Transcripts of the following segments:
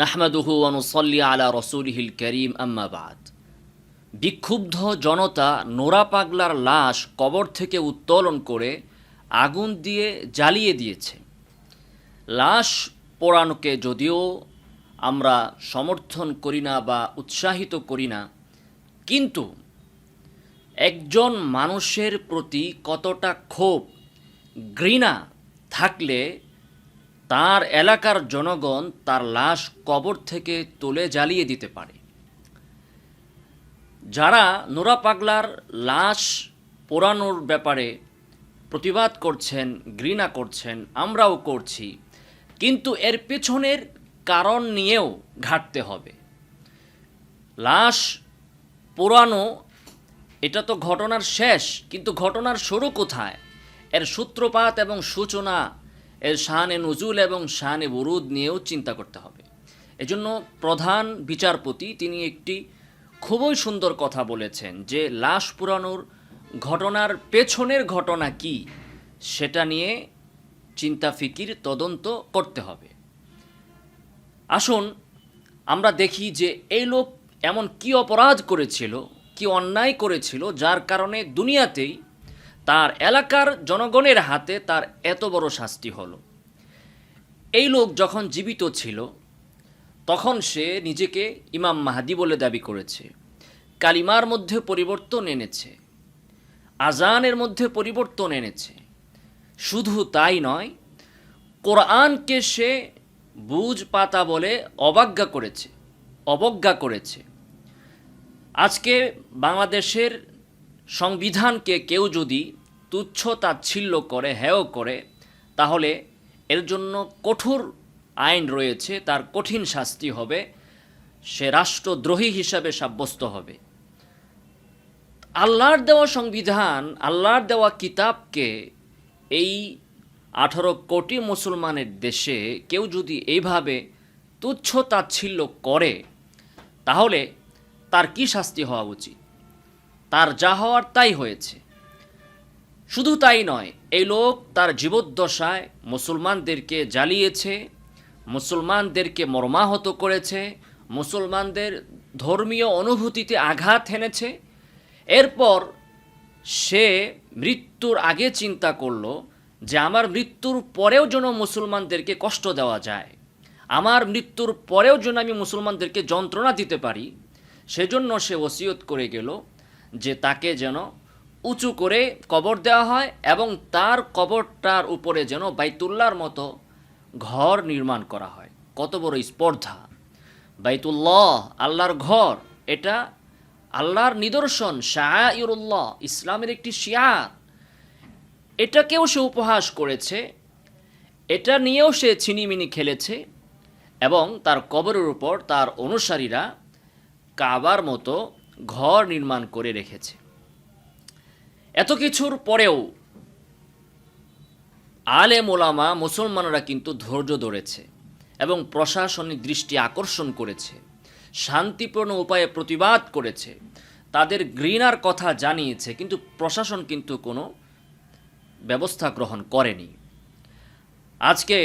নাহমাদুহু অনুসল্লি আলা রসুলহিল করিম আম্মাবাদ বিক্ষুব্ধ জনতা নোরা পাগলার লাশ কবর থেকে উত্তোলন করে আগুন দিয়ে জ্বালিয়ে দিয়েছে। লাশ পোড়ানোকে যদিও আমরা সমর্থন করি না বা উৎসাহিত করি না, কিন্তু একজন মানুষের প্রতি কতটা ক্ষোভ, ঘৃণা থাকলে তার এলাকার জনগণ তার লাশ কবর থেকে তুলে জ্বালিয়ে দিতে পারে। যারা নোরা পাগলার লাশ পোড়ানোর ব্যাপারে প্রতিবাদ করছেন, ঘৃণা করছেন, আমরাও করছি, কিন্তু এর পেছনের কারণ নিয়েও ঘাটতে হবে। লাশ পোড়ানো, এটা তো ঘটনার শেষ, কিন্তু ঘটনার শুরু কোথায়? এর সূত্রপাত এবং সূচনা এর শানে নজুল এবং শানে বরুদ নিয়েও চিন্তা করতে হবে। এজন্য প্রধান বিচারপতি তিনি একটি খুবই সুন্দর কথা বলেছেন যে, লাশ পুরানোর ঘটনার পেছনের ঘটনা কি সেটা নিয়ে চিন্তা ফিকির তদন্ত করতে হবে। আসুন, আমরা দেখি যে এই লোক এমন কি অপরাধ করেছিল, কি অন্যায় করেছিল, যার কারণে দুনিয়াতেই তার এলাকার জনগণের হাতে তার এত বড় শাস্তি হলো। এই লোক যখন জীবিত ছিল, তখন সে নিজেকে ইমাম মাহাদি বলে দাবি করেছে। কালিমার মধ্যে পরিবর্তন এনেছে। আজানের মধ্যে পরিবর্তন এনেছে। শুধু তাই নয়, কোরআনকে সে বুঝ পাতা বলে অবজ্ঞা করেছে অবজ্ঞা করেছে। আজকে বাংলাদেশের সংবিধানকে কেউ যদি তুচ্ছ তাচ্ছিল্য করে, হেয় করে, তাহলে এর জন্য কঠোর আইন রয়েছে, তার কঠিন শাস্তি হবে, সে রাষ্ট্রদ্রোহী হিসাবে সাব্যস্ত হবে। আল্লাহর দেওয়া সংবিধান, আল্লাহর দেওয়া কিতাবকে এই আঠারো কোটি মুসলমানের দেশে কেউ যদি এইভাবে তুচ্ছ তাচ্ছিল্য করে, তাহলে তার কি শাস্তি হওয়া উচিত? তার যা হওয়ার তাই হয়েছে। শুধু তাই নয়, এই লোক তার জীবদ্দশায় মুসলমানদেরকে জ্বালিয়েছে, মুসলমানদেরকে মর্মাহত করেছে, মুসলমানদের ধর্মীয় অনুভূতিতে আঘাত হেনেছে এরপর সে মৃত্যুর আগে চিন্তা করল যে আমার মৃত্যুর পরেও যেন মুসলমানদেরকে কষ্ট দেওয়া যায়। আমার মৃত্যুর পরেও যেন আমি মুসলমানদেরকে যন্ত্রণা দিতে পারি, সেজন্য সে ওসিয়ত করে গেল যে তাকে যেন উঁচু করে কবর দেওয়া হয় এবং তার কবরটার উপরে যেন বাইতুল্লার মতো ঘর নির্মাণ করা হয়। কত বড় স্পর্ধা। বাইতুল্লাহ, আল্লাহর ঘর, এটা আল্লাহর নিদর্শন শাহরুল্লাহ ইসলামের একটি শিয়ার। এটাকেও সে উপহাস করেছে, এটা নিয়েও সে ছিনিমিনি খেলেছে এবং তার কবরের উপর তার অনুসারীরা কাবার মতো ঘর নির্মাণ করে রেখেছে। এত কিছুর পরেও আলে মোলামা মুসলমানরা কিন্তু ধৈর্য ধরেছে এবং প্রশাসনিক দৃষ্টি আকর্ষণ করেছে, শান্তিপূর্ণ উপায়ে প্রতিবাদ করেছে, তাদের ঘৃণার কথা জানিয়েছে, কিন্তু প্রশাসন কিন্তু কোনো ব্যবস্থা গ্রহণ করেনি। আজকে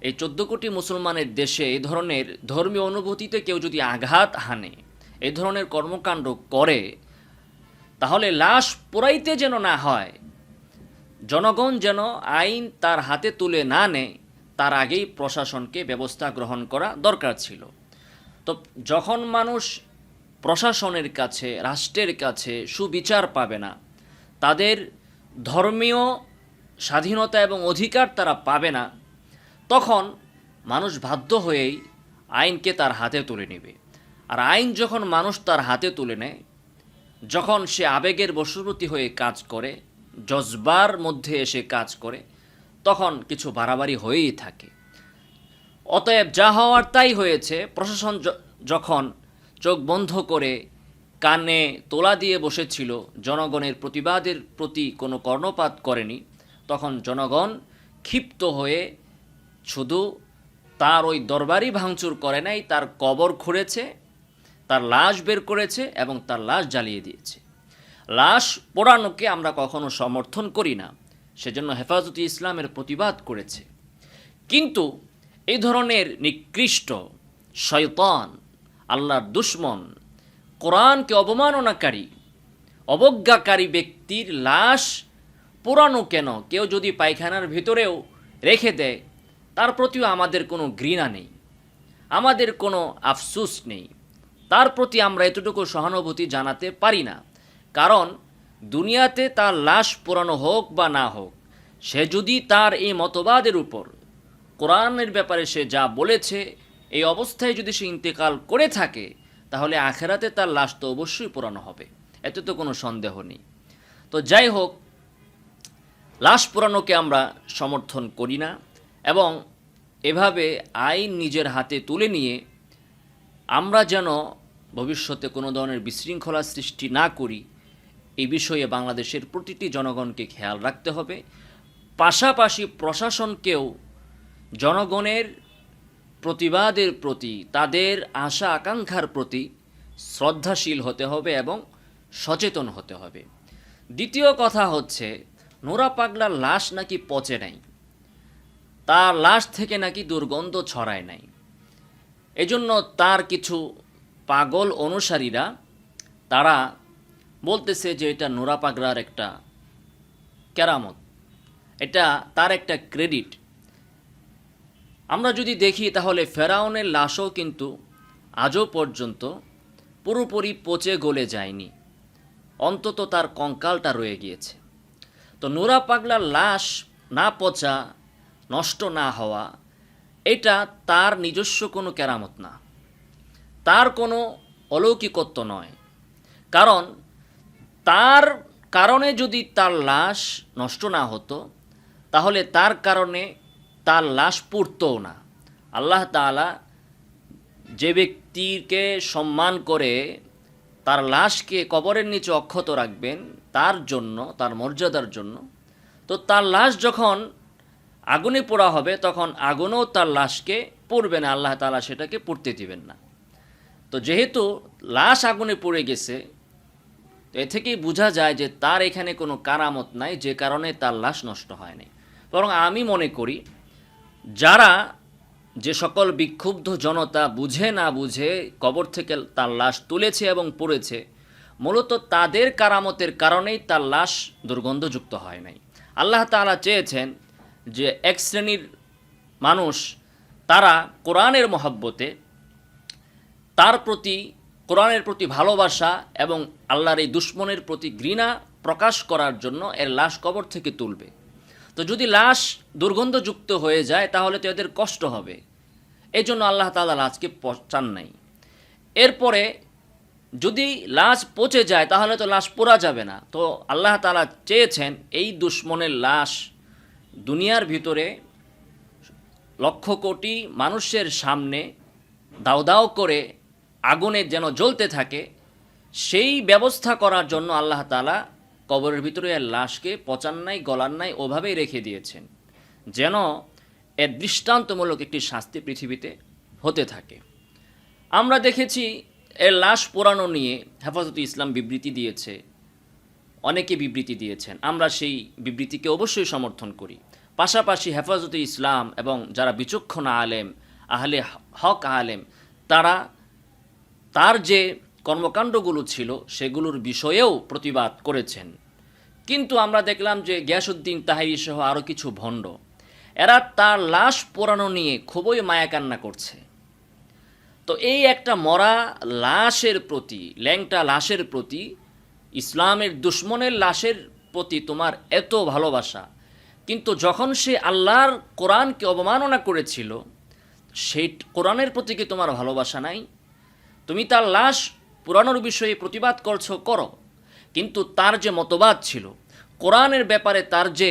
এই চোদ্দ কোটি মুসলমানের দেশে এই ধরনের ধর্মীয় অনুভূতিতে কেউ যদি আঘাত হানে এই ধরনের কর্মকাণ্ড করে, তাহলে লাশ পোড়াইতে যেন না হয়। জনগণ যেন আইন তার হাতে তুলে না নেয়, তার আগেই প্রশাসনকে ব্যবস্থা গ্রহণ করা দরকার ছিল। তো যখন মানুষ প্রশাসনের কাছে, রাষ্ট্রের কাছে সুবিচার পাবে না, তাদের ধর্মীয় স্বাধীনতা এবং অধিকার তারা পাবে না, তখন মানুষ বাধ্য হয়েই আইনকে তার হাতে তুলে নেবে। আর আইন যখন মানুষ তার হাতে তুলে নেয়, যখন সে আবেগের বশবর্তী হয়ে কাজ করে, জজবার মধ্যে এসে কাজ করে, তখন কিছু বাড়াবাড়ি হয়েই থাকে। অতএব যা হওয়ার তাই হয়েছে। প্রশাসন যখন চোখ বন্ধ করে কানে তোলা দিয়ে বসেছিল, জনগণের প্রতিবাদের প্রতি কোনো কর্ণপাত করেনি, তখন জনগণ ক্ষিপ্ত হয়ে শুধু তার ওই দরবারই ভাঙচুর করে নাই, তার কবর খুঁড়েছে তার লাশ বের করেছে এবং তার লাশ জ্বালিয়ে দিয়েছে। লাশ পোড়ানোকে আমরা কখনো সমর্থন করি না, সেজন্য হেফাজতে ইসলামের প্রতিবাদ করেছে। কিন্তু এই ধরনের নিকৃষ্ট শয়তান, আল্লাহর দুশ্মন, কোরআনকে অবমাননাকারী, অবজ্ঞাকারী ব্যক্তির লাশ পোড়ানো কেন? কেউ যদি পায়খানার ভিতরেও রেখে দেয়, তার প্রতিও আমাদের কোনো ঘৃণা নেই, আমাদের কোনো আফসুস নেই। তার প্রতি আমরা এতটুকু সহানুভূতি জানাতে পারি না। কারণ, দুনিয়াতে তার লাশ পোড়ানো হোক বা না হোক, সে যদি তার এই মতবাদের উপর কোরআনের ব্যাপারে সে যা বলেছে, এই অবস্থায় যদি সে ইন্তেকাল করে থাকে, তাহলে আখেরাতে তার লাশ তো অবশ্যই পোড়ানো হবে। এতে তো কোনো সন্দেহ নেই। তো যাই হোক, লাশ পোড়ানোকে আমরা সমর্থন করি না এবং এভাবে আইন নিজের হাতে তুলে নিয়ে আমরা যেন ভবিষ্যতে কোনো ধরনের বিশৃঙ্খলা সৃষ্টি না করি, এই বিষয়ে বাংলাদেশের প্রতিটি জনগণকে খেয়াল রাখতে হবে। পাশাপাশি প্রশাসনকেও জনগণের প্রতিবাদের প্রতি, তাদের আশা আকাঙ্ক্ষার প্রতি শ্রদ্ধাশীল হতে হবে এবং সচেতন হতে হবে। দ্বিতীয় কথা হচ্ছে, নোরা পাগলার লাশ নাকি পচে নাই? তার লাশ থেকে নাকি দুর্গন্ধ ছড়ায় নাই। এজন্য তার কিছু পাগল অনুসারীরা, তারা বলতেছে যে এটা নোরা পাগলার একটা কেরামত। এটা তার একটা ক্রেডিট। আমরা যদি দেখি তাহলে ফেরাউনের লাশও কিন্তু আজও পর্যন্ত পুরোপুরি পচে গলে যায়নি। অন্তত তার কঙ্কালটা রয়ে গিয়েছে। তো নোরা পাগলার লাশ না পচা, নষ্ট না হওয়া, এটা তার নিজস্ব কোনো কেরামত না। তার কোনো অলৌকিকত্ব নয়। কারণ তার কারণে যদি তার লাশ নষ্ট না হতো, তাহলে তার কারণে তার লাশ পুড়তও না। আল্লাহ তাআলা যে ব্যক্তিকে সম্মান করে তার লাশকে কবরের নিচে অক্ষত রাখবেন, তার জন্য, তার মর্যাদার জন্য, তো তার লাশ যখন আগুনে পোড়া হবে, তখন আগুনও তার লাশকে পড়বে না। আল্লাহ তাআলা সেটাকে পড়তে দিবেন না। তো যেহেতু লাশ আগুনে পড়ে গেছে, তো এ থেকেই বোঝা যায় যে তার এখানে কোনো কারামত নাই, যে কারণে তার লাশ নষ্ট হয়নি। বরং আমি মনে করি, যারা যে সকল বিক্ষুব্ধ জনতা বুঝে না বুঝে কবর থেকে তার লাশ তুলেছে এবং পড়েছে, মূলত তাদের কারামতের কারণেই তার লাশ দুর্গন্ধযুক্ত হয় নাই। আল্লাহ তাআলা চেয়েছেন যে এক শ্রেণির মানুষ, তারা কোরআনের মহব্বতে তার প্রতি, কোরআনের প্রতি ভালোবাসা এবং আল্লাহর এই দুশ্মনের প্রতি ঘৃণা প্রকাশ করার জন্য এর লাশ কবর থেকে তুলবে। তো যদি লাশ দুর্গন্ধযুক্ত হয়ে যায়, তাহলে তো এদের কষ্ট হবে। এই জন্য আল্লাহ তাআলা লাশকে চান নাই। এরপরে যদি লাশ পচে যায়, তাহলে তো লাশ পোড়া যাবে না। তো আল্লাহ তালা চেয়েছেন এই দুশ্মনের লাশ দুনিয়ার ভিতরে লক্ষ কোটি মানুষের সামনে দাও দাও করে আগুনে যেন জ্বলতে থাকে, সেই ব্যবস্থা করার জন্য আল্লাহ তালা কবরের ভিতরে এর লাশকে পচান নাই গলার নাই ওভাবেই রেখে দিয়েছেন, যেন এর দৃষ্টান্তমূলক একটি শাস্তি পৃথিবীতে হতে থাকে। আমরা দেখেছি এর লাশ পোড়ানো নিয়ে হেফাজত ইসলাম বিবৃতি দিয়েছে, অনেকে বিবৃতি দিয়েছেন। আমরা সেই বিবৃতিকে অবশ্যই সমর্থন করি। পাশাপাশি হেফাজতে ইসলাম এবং যারা বিচক্ষণ আলেম, আহলে হক আলেম, তারা তার যে কর্মকাণ্ডগুলো ছিল, সেগুলোর বিষয়েও প্রতিবাদ করেছেন। কিন্তু আমরা দেখলাম যে গিয়াসুদ্দিন তাহিরি সহ আরও কিছু ভণ্ড। এরা তার লাশ পোড়ানো নিয়ে খুবই মায়াকান্না করছে। তো এই একটা মরা লাশের প্রতি, ল্যাংটা লাশের প্রতি, ইসলামের দুশ্মনের লাশের প্রতি তোমার এত ভালোবাসা। কিন্তু যখন সে আল্লাহর কোরআনকে অবমাননা করেছিল, সেই কোরআনের প্রতি কি তোমার ভালোবাসা নাই? তুমি তার লাশ পুরানোর বিষয়ে প্রতিবাদ করছ, করো। কিন্তু তার যে মতবাদ ছিল, কোরআনের ব্যাপারে তার যে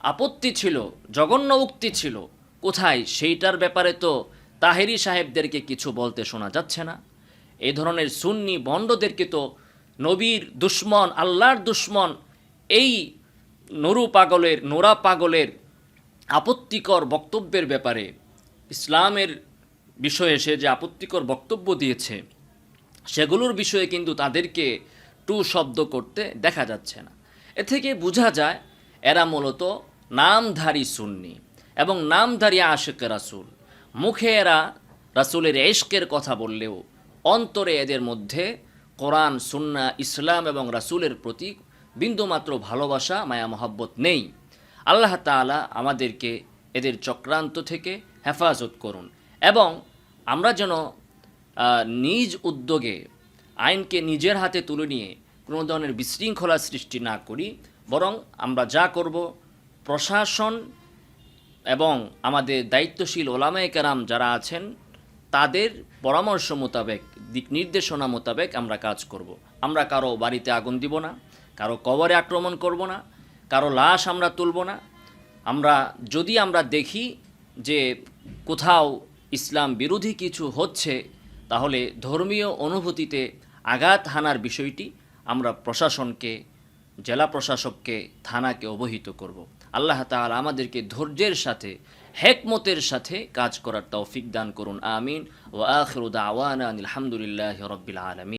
আপত্তি ছিল, জঘন্য উক্তি ছিল, কোথায় সেইটার ব্যাপারে তো তাহেরি সাহেবদেরকে কিছু বলতে শোনা যাচ্ছে না। এই ধরনের সুন্নি বন্ডদেরকে তো নবীর দুশ্মন, আল্লাহর দুশ্মন, এই নরু পাগলের, নোরা পাগলের আপত্তিকর বক্তব্যের ব্যাপারে ইসলামের বিষয়ে সে যে আপত্তিকর বক্তব্য দিয়েছে, সেগুলোর বিষয়ে কিন্তু তাদেরকে টু শব্দ করতে দেখা যাচ্ছে না। এ থেকে বোঝা যায়, এরা মূলত নামধারী সুন্নি এবং নামধারী আশেক রাসুল। মুখে এরা রাসূলের এশকের কথা বললেও অন্তরে এদের মধ্যে কোরআন, সুন্না, ইসলাম এবং রাসূলের প্রতি বিন্দুমাত্র ভালোবাসা, মায়া, মহাব্বত নেই। আল্লাহ তাআলা আমাদেরকে এদের চক্রান্ত থেকে হেফাজত করুন এবং আমরা যেন নিজ উদ্যোগে আইনকে নিজের হাতে তুলে নিয়ে কোনো ধরনের বিশৃঙ্খলা সৃষ্টি না করি, বরং আমরা যা করব, প্রশাসন এবং আমাদের দায়িত্বশীল ওলামায় কেরাম যারা আছেন, তাদের পরামর্শ মোতাবেক, দিক নির্দেশনা মোতাবেক আমরা কাজ করব। আমরা কারও বাড়িতে আগুন দিব না, কারও কবরে আক্রমণ করব না, কারও লাশ আমরা তুলব না আমরা, যদি আমরা দেখি যে কোথাও ইসলাম বিরোধী কিছু হচ্ছে, তাহলে ধর্মীয় অনুভূতিতে আঘাত হানার বিষয়টি আমরা প্রশাসনকে, জেলা প্রশাসককে, থানাকে অবহিত করব। আল্লাহ তাআলা আমাদেরকে ধৈর্যের সাথে, হেকমতের সাথে কাজ করার তৌফিক দান করুন, আমিন। ও আখরুদ আওয়ান আলহামদুলিল্লাহ রব্বিল আলমিন।